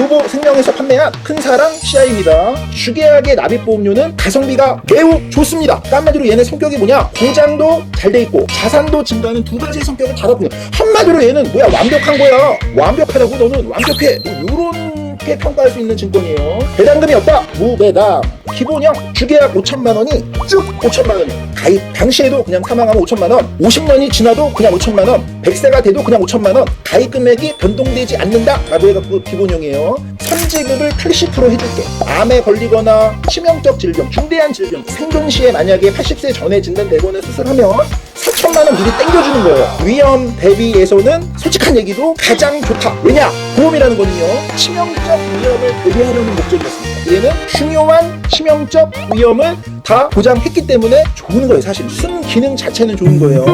교보 생명에서 판매한 큰사랑 CI입니다. 주계약의 납입 보험료는 가성비가 매우 좋습니다. 한마디로 얘네 성격이 뭐냐? 보장도 잘 돼 있고 자산도 증가하는 두 가지의 성격을 다 갖고 있는 한마디로 얘는 뭐야? 완벽한 거야. 완벽하다고 너는 완벽해. 뭐 이 렇게 평가할 수 있는 증권이에요. 배당금이 없다. 무배당. 기본형 주계약 5천만 원이 쭉 5천만 원이 가입 당시에도 그냥 사망하면 5천만 원 50년이 지나도 그냥 5천만 원 100세가 돼도 그냥 5천만 원 가입 금액이 변동되지 않는다 라고 해갖고 기본형이에요 선지급을 80% 해줄게 암에 걸리거나 치명적 질병 중대한 질병 생존 시에 만약에 80세 전에 진단되거나 수술하면 4천만 원 미리 땡겨주는 거예요. 위험 대비에서는 솔직한 얘기도 가장 좋다. 왜냐? 보험이라는 거는요. 치명적 위험을 대비하려는 목적이었습니다. 얘는 중요한 치명적 위험을 다 보장했기 때문에 좋은 거예요. 사실 순 기능 자체는 좋은 거예요.